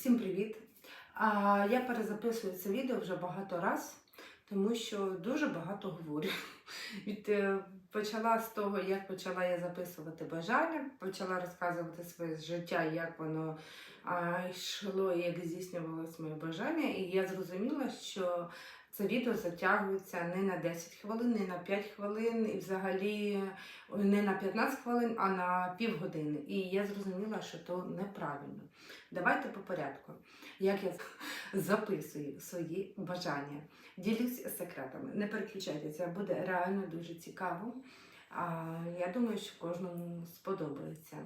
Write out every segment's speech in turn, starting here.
Всім привіт! Я перезаписую це відео вже багато раз, тому що дуже багато говорю. Від, е, почала з того, як почала я записувати бажання, почала розказувати своє життя, як воно йшло як здійснювалося моє бажання. І я зрозуміла, що це відео затягується не на 10 хвилин, не на 5 хвилин, і взагалі не на 15 хвилин, а на півгодини. І я зрозуміла, що то неправильно. Давайте по порядку. Як я записую свої бажання. Ділюсь секретами. Не переключайтеся, буде реально дуже цікаво. А, я думаю, що кожному сподобається.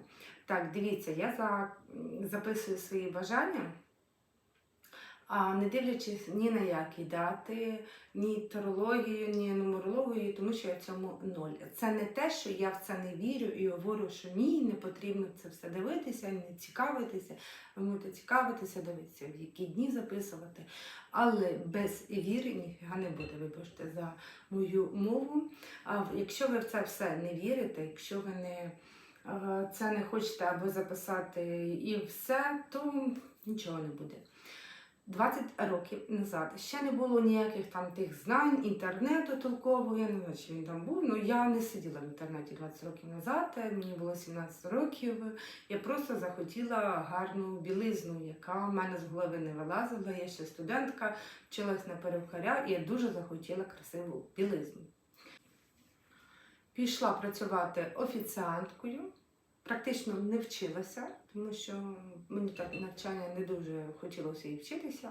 Так, дивіться, я за, записую свої бажання. А не дивлячись ні на які дати, ні тарологію, ні нумерологію, тому що я цьому ноль. Це не те, що я в це не вірю і говорю, що ні, не потрібно це все дивитися, не цікавитися. Ви можете цікавитися, дивитися, в які дні записувати. Але без віри ніфіга не буде, вибачте за мою мову. А якщо ви в це все не вірите, якщо ви не це не хочете або записати і все, то нічого не буде. 20 років назад ще не було ніяких там тих знань, інтернету толкового, я не знаю, чи він там був. Ну я не сиділа в інтернеті 20 років назад, мені було 17 років. Я просто захотіла гарну білизну, яка в мене з голови не вилазила. Я ще студентка, вчилась на перукаря, і я дуже захотіла красиву білизну. Пішла працювати офіціанткою. Практично не вчилася, тому що мені так навчання не дуже хотілося і вчитися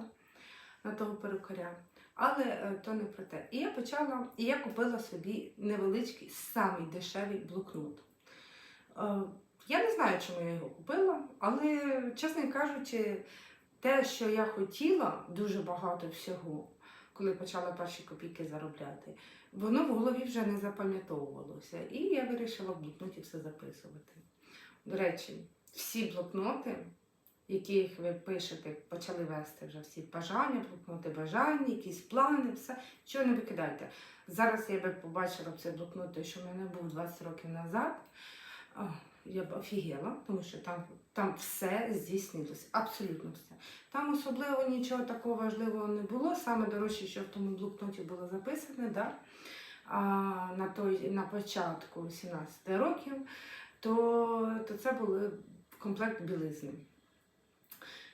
на того перукаря. Але е, то не про те. І я почала, і я купила собі невеличкий, самий дешевий блокнот. Е, Я не знаю, чому я його купила, але, чесно кажучи, те, що я хотіла, дуже багато всього, коли почала перші копійки заробляти, воно в голові вже не запам'ятовувалося. І я вирішила в блокноті все записувати. До речі, всі блокноти, яких ви пишете, почали вести вже всі бажання, блокноти бажання, якісь плани, все, чого не викидайте. Зараз я би побачила цей блокнот, що в мене був 20 років назад. Я б офігела, тому що там, там все здійснилося, абсолютно все. Там особливо нічого такого важливого не було. Саме дорожче, що в тому блокноті було записане, да? а, на, той, на початку 17 років то, то це були комплект білизни.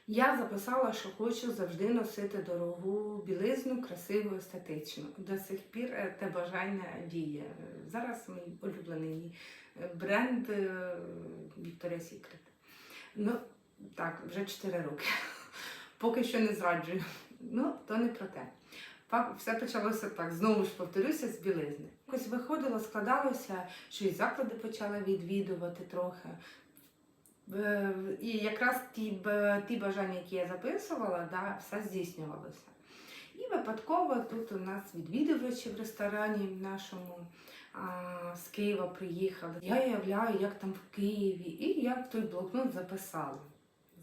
Я записала, що хочу завжди носити дорогу білизну, красиву, естетичну. До сих пір е, те бажання діє. Зараз мій улюблений е, бренд е, Victoria's Secret. Ну, так, вже 4 роки. Поки що не зраджую. Ну, то не про те. Все почалося так, знову ж повторюся, з білизни. Якось виходило, складалося, що і заклади почала відвідувати трохи. Е, І якраз ті, ті бажання, які я записувала, да, все здійснювалося. І випадково тут у нас відвідувачі в ресторані нашому з Києва приїхали. Я уявляю, як там в Києві, і я в той блокнот записала.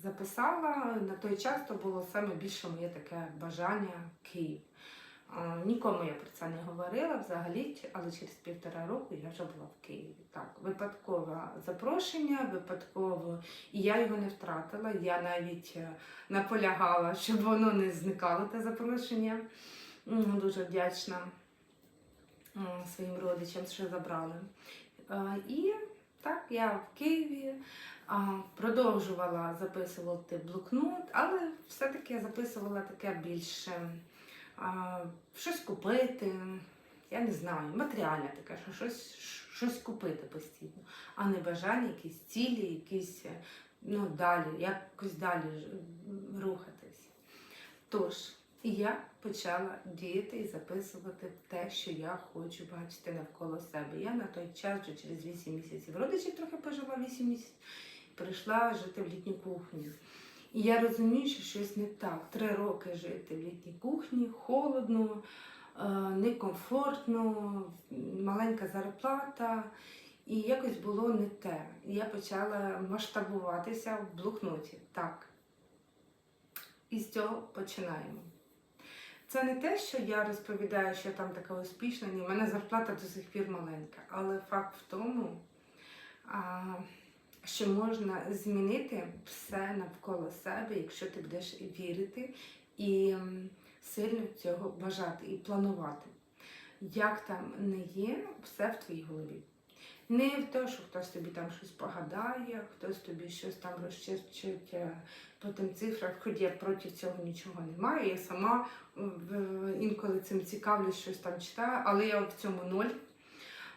Записала на той час то було саме більше моє таке бажання Київ. Нікому я про це не говорила взагалі, але через півтора року я вже була в Києві. Так, випадкове запрошення, випадково, і я його не втратила. Я навіть е, наполягала, щоб воно не зникало, те запрошення. Дуже вдячна своїм родичам, що забрали. Е, І так, я в Києві продовжувала записувати блокнот, але все-таки я записувала таке більше щось купити, я не знаю, матеріальне таке, що щось, щось купити постійно, а не бажання, якісь цілі, якісь ну, далі, якось далі рухатись. Тож, і я почала діяти і записувати те, що я хочу бачити навколо себе. Я на той час вже через 8 місяців родичів трохи пожила 8 місяців, прийшла жити в літню кухню. І я розумію, що щось не так. Три роки жити в літній кухні, холодно, е, некомфортно, маленька зарплата. І якось було не те. Я почала масштабуватися в блокноті. Так. І з цього починаємо. Це не те, що я розповідаю, що я там така успішна, ні, в мене зарплата до сих пір маленька. Але факт в тому, що можна змінити все навколо себе, якщо ти будеш вірити і сильно цього бажати і планувати. Як там не є, все в твоїй голові. Не в те, що хтось тобі там щось погадає, хтось тобі щось там розчерчить е, по тим цифрах, хоч я проти цього нічого не маю. Я сама е, інколи цим цікавлюсь, щось там читаю, але я в цьому ноль.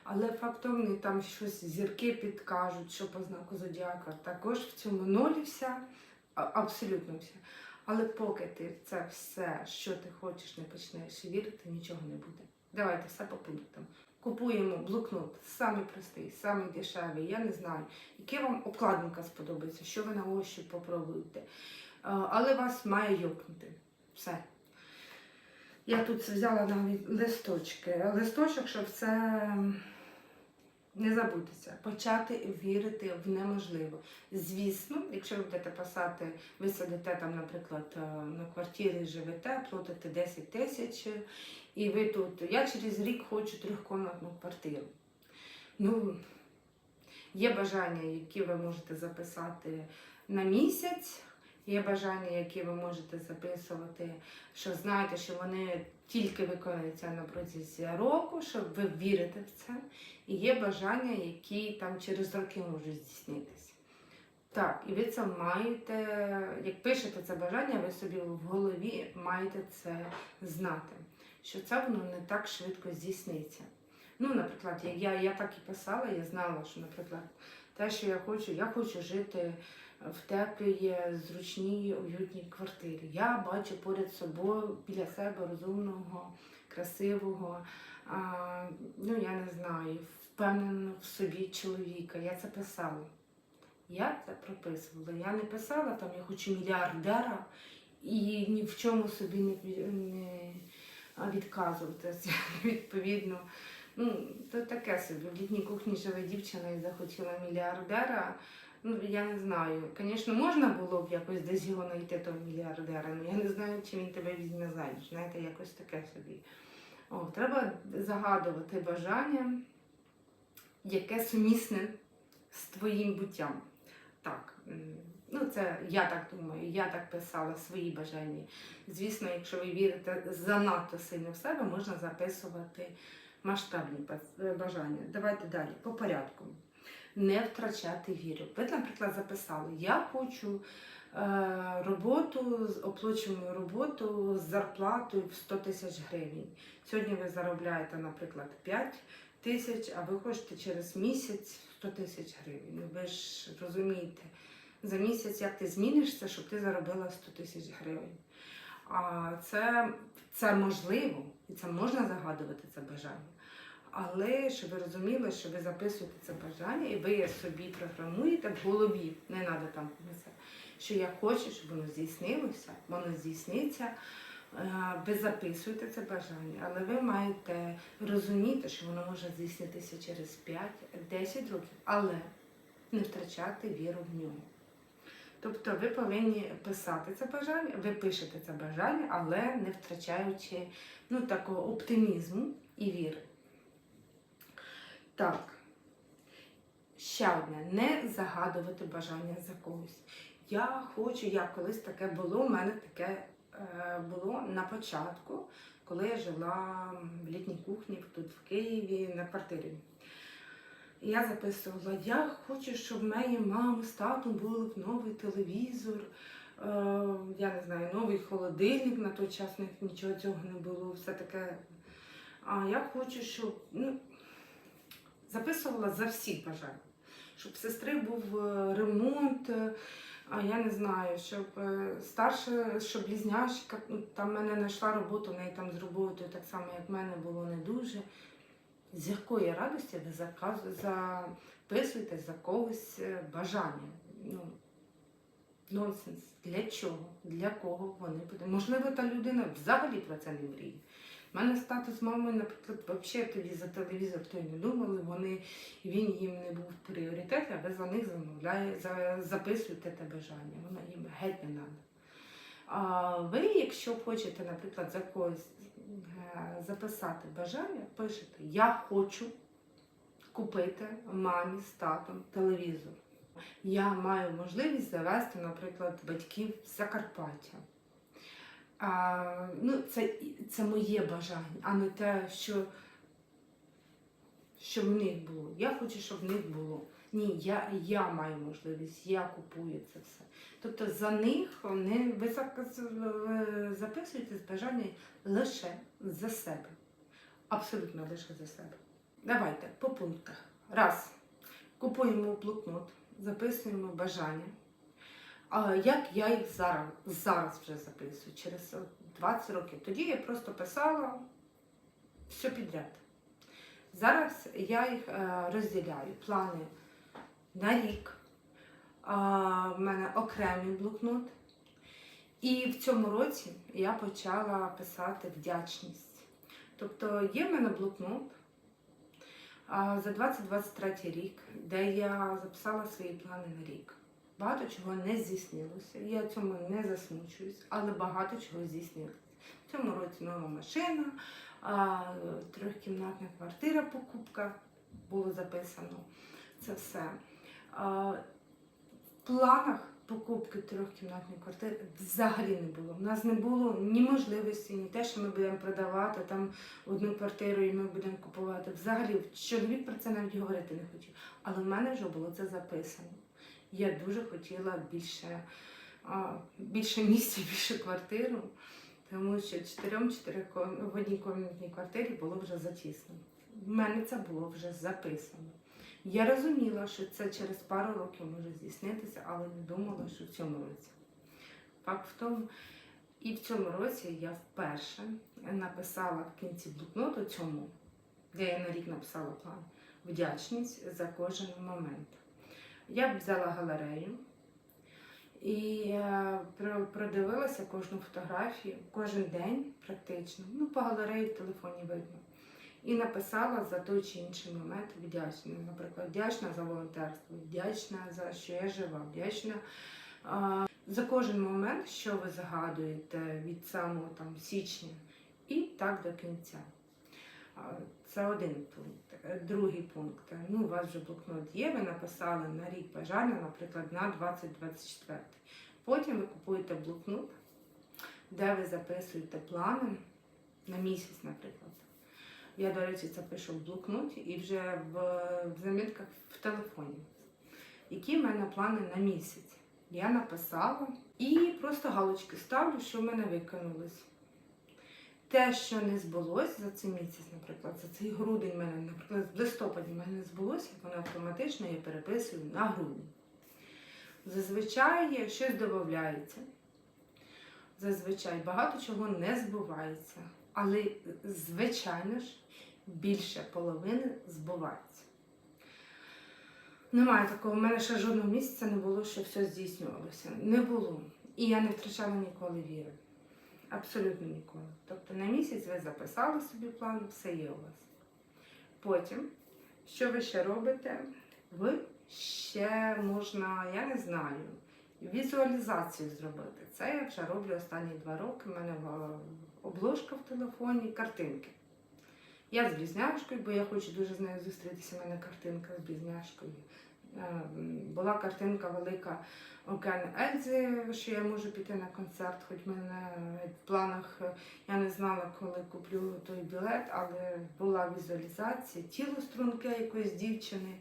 Але фактом там щось зірки підкажуть, що по знаку зодіака. Також в цьому нолі вся, абсолютно вся. Але поки ти це все, що ти хочеш, не почнеш вірити, нічого не буде. Давайте все по пунктам. Купуємо блокнот, самий простий, самий дешевий, я не знаю, яке вам обкладинка сподобається, що ви на ощупь попробуєте. Але вас має йокнути. Все. Я тут взяла навіть листочки. Листочок, щоб це не забутися, почати вірити в неможливе. Звісно, якщо ви будете писати, ви сидите там, наприклад, е, на квартирі живете, платите 10 тисяч, і ви тут, я через рік хочу трьохкомнатну квартиру. Ну, є бажання, які ви можете записати на місяць. Є бажання, які ви можете записувати, що знаєте, що вони тільки виконуються на протязі року, що ви вірите в це. І є бажання, які там через роки можуть здійснитися. Так, і ви це маєте, як пишете це бажання, ви собі в голові маєте це знати, що це воно не так швидко здійсниться. Ну, наприклад, я, я так і писала, я знала, що, наприклад, те, що я хочу, я хочу жити в теплій, зручній, уютній квартирі. Я бачу поряд собою біля себе розумного, красивого, а, ну я не знаю, впевненого в собі чоловіка. Я це писала. Я це прописувала. Я не писала там, я хочу мільярдера і ні в чому собі не, не відказуватися. Відповідно, ну, то таке собі. В літній кухні живе дівчина і захотіла мільярдера. Ну, я не знаю. Звісно, можна було б якось десь його знайти, того мільярдера, але я не знаю, чи він тебе візьме заміж. Знаєте, якось таке собі. О, треба загадувати бажання, яке сумісне з твоїм буттям. Так, ну це я так думаю, я так писала свої бажання. Звісно, якщо ви вірите занадто сильно в себе, можна записувати масштабні бажання. Давайте далі, по порядку не втрачати віру. Ви, наприклад, записали: Я хочу е, роботу, оплачувану роботу з зарплатою в 100 тисяч гривень. Сьогодні ви заробляєте, наприклад, 5 тисяч, а ви хочете через місяць 100 тисяч гривень. Ну, Ви ж розумієте, за місяць як ти змінишся, щоб ти заробила 100 тисяч гривень. А це, це можливо, і це можна загадувати це бажання. Але щоб ви розуміли, що ви записуєте це бажання, і ви собі програмуєте в голові, не треба там що я хочу, щоб воно здійснилося, воно здійсниться. Е, Ви записуєте це бажання, але ви маєте розуміти, що воно може здійснитися через 5-10 років, але не втрачати віру в нього. Тобто ви повинні писати це бажання, ви пишете це бажання, але не втрачаючи ну, такого оптимізму і віри. Так. Ще одне, не загадувати бажання за когось. Я хочу, як колись таке було, у мене таке е, було на початку, коли я жила в літній кухні тут в Києві на квартирі. Я записувала, я хочу, щоб в моєї мами з татом був новий телевізор, е, я не знаю, новий холодильник, на той час нічого цього не було, все таке. А я хочу, щоб ну, записувала за всіх бажань. Щоб сестри був е, ремонт, е, а я не знаю, щоб е, старша, щоб близняшка, ну, там мене знайшла роботу, неї там з роботою так само, як в мене було не дуже. З якої радості ви записуєте за когось бажання? Ну, нонсенс. Для чого? Для кого вони потрібні? Можливо, та людина взагалі про це не мріє. У мене статус з мамою, наприклад, взагалі тоді за телевізор то не думали, вони, він їм не був в пріоритеті, а ви за них записуєте те бажання, воно їм геть не треба. А ви, якщо хочете, наприклад, за когось е, записати бажання, пишете Я хочу купити мамі з татом телевізор. Я маю можливість завести, наприклад, батьків з Закарпаття. А, ну, це, це моє бажання, а не те, що, що в них було. Я хочу, щоб в них було. Ні, я, я маю можливість, я купую це все. Тобто за них не, ви записуєте бажання лише за себе. Абсолютно лише за себе. Давайте по пунктах. Раз. Купуємо блокнот, записуємо бажання. Як я їх зараз, зараз вже записую, через 20 років. Тоді я просто писала все підряд. Зараз я їх е, розділяю. Плани на рік. В мене окремий блокнот. І в цьому році я почала писати вдячність. Тобто є в мене блокнот за 2023 рік, де я записала свої плани на рік. Багато чого не здійснилося. Я цьому не засмучуюсь, але багато чого здійснилося. В цьому році нова машина, трьохкімнатна квартира, покупка було записано. Це все. В планах покупки трьохкімнатної квартири взагалі не було. У нас не було ні можливості, ні те, що ми будемо продавати там одну квартиру і ми будемо купувати. Взагалі, чоловік про це навіть говорити не хотів. Але в мене вже було це записано. Я дуже хотіла більше, більше місця, більше квартиру, тому що чотирьом чотири в одній комнатній квартирі було вже затісно. В мене це було вже записано. Я розуміла, що це через пару років може здійснитися, але не думала, що в цьому році. Факт в тому, і в цьому році я вперше написала в кінці блокноту цьому, де я на рік написала план, вдячність за кожен момент. Я б взяла галерею і е, продивилася кожну фотографію, кожен день практично. Ну, по галереї в телефоні видно. І написала за той чи інший момент вдячна. Наприклад, вдячна за волонтерство, вдячна за що я жива, вдячна за кожен момент, що ви згадуєте від самого там січня і так до кінця. Це один пункт. Е, Другий пункт. Ну, у вас вже блокнот є, ви написали на рік бажання, наприклад, на 2024. Потім ви купуєте блокнот, де ви записуєте плани на місяць, наприклад. Я, до речі, це пишу в блокноті і вже в, в замітках в телефоні. Які в мене плани на місяць? Я написала і просто галочки ставлю, що в мене виконалось. Те, що не збулося за цей місяць, наприклад, за цей грудень мене, наприклад, в листопаді в мене не збулося, воно автоматично я переписую на грудень. Зазвичай щось додається. Зазвичай багато чого не збувається. Але, звичайно ж, більше половини збувається. Немає такого, у мене ще жодного місяця не було, що все здійснювалося. Не було. І я не втрачала ніколи віри. Абсолютно ніколи. Тобто на місяць ви записали собі план, все є у вас. Потім, що ви ще робите? Ви ще можна, я не знаю, візуалізацію зробити. Це я вже роблю останні два роки. У мене обложка в телефоні, картинки. Я з близняшкою, бо я хочу дуже з нею зустрітися. У мене картинка з близняшкою. Е, м, Була картинка велика Океан Ельзи, що я можу піти на концерт, хоч в мене в планах е, я не знала, коли куплю той білет, але була візуалізація, тіло струнке якоїсь дівчини.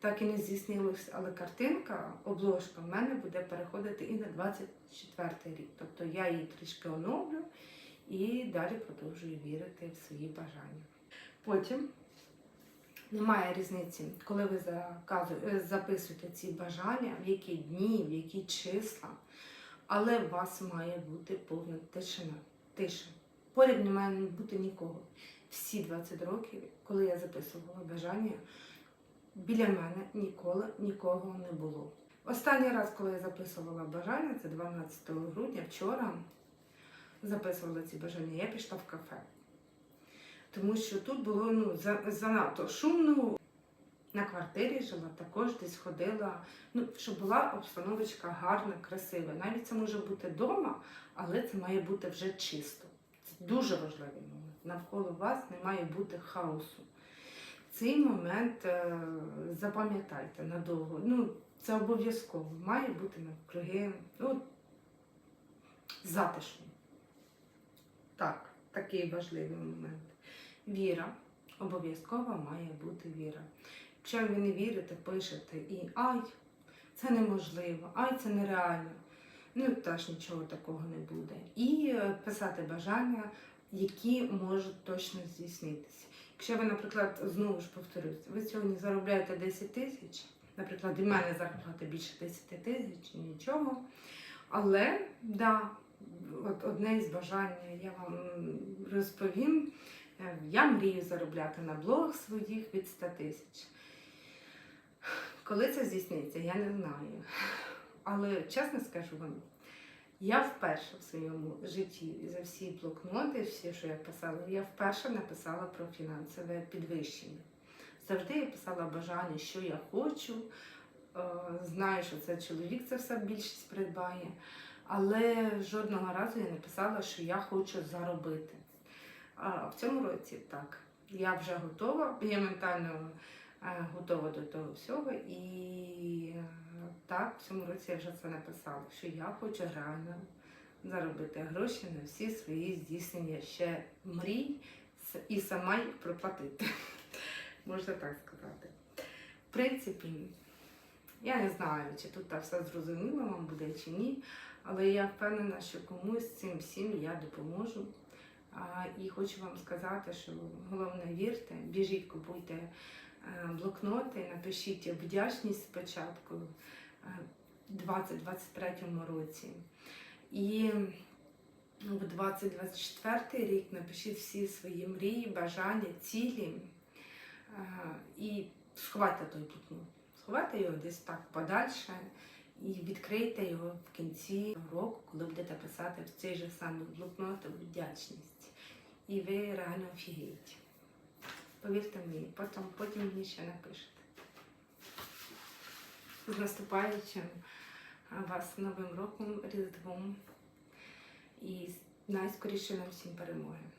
Так і не здійснилось, але картинка, обложка в мене буде переходити і на 24 рік. Тобто я її трішки оновлю і далі продовжую вірити в свої бажання. Потім немає різниці, коли ви е, записуєте ці бажання, в які дні, в які числа, але у вас має бути повна тишина. Тиша. Поряд не має бути нікого. Всі 20 років, коли я записувала бажання, біля мене ніколи нікого не було. Останній раз, коли я записувала бажання, це 12 грудня, вчора записувала ці бажання, я пішла в кафе. Тому що тут було ну, занадто шумно. На квартирі жила, також десь ходила, ну, щоб була обстановочка гарна, красива. Навіть це може бути вдома, але це має бути вже чисто. Це дуже важливий момент. Навколо вас не має бути хаосу. Цей момент е, запам'ятайте надовго. Ну, Це обов'язково. Має бути навкруги ну, затишно. Так, такий важливий момент. Віра. Обов'язково має бути віра. Якщо ви не вірите, пишете і ай, це неможливо, ай, це нереально. Ну, теж нічого такого не буде. І е, писати бажання, які можуть точно здійснитися. Якщо ви, наприклад, знову ж повторюсь, ви сьогодні заробляєте 10 тисяч, наприклад, і в мене зарплата більше 10 тисяч, нічого. Але да, от одне із бажань я вам розповім. Е, Я мрію заробляти на блогах своїх від 100 тисяч. Коли це здійсниться, я не знаю. Але чесно скажу вам, я вперше в своєму житті за всі блокноти, всі, що я писала, я вперше написала про фінансове підвищення. Завжди я писала бажання, що я хочу. Е, Знаю, що це чоловік це все більшість придбає, але жодного разу я не писала, що я хочу заробити. А в цьому році так, я вже готова, я ментально е, готова до того всього. І е, так, в цьому році я вже це написала, що я хочу реально заробити гроші на всі свої здійснення ще мрій і сама їх проплатити. Можна так сказати. В принципі, я не знаю, чи тут так все зрозуміло вам буде чи ні, але я впевнена, що комусь цим всім я допоможу. І хочу вам сказати, що головне вірте, біжіть, купуйте е, блокноти, напишіть вдячність спочатку е, в 2023 році. І в 2024 рік напишіть всі свої мрії, бажання, цілі е, і сховайте той блокнот. Сховайте його десь так подальше і відкрийте його в кінці року, коли будете писати в цей же самий блокнот вдячність. І ви реально офігієте. Повірте мені, потім, потім мені ще напишете. З наступаючим вас Новим роком, Різдвом і найскоріше нам всім перемоги.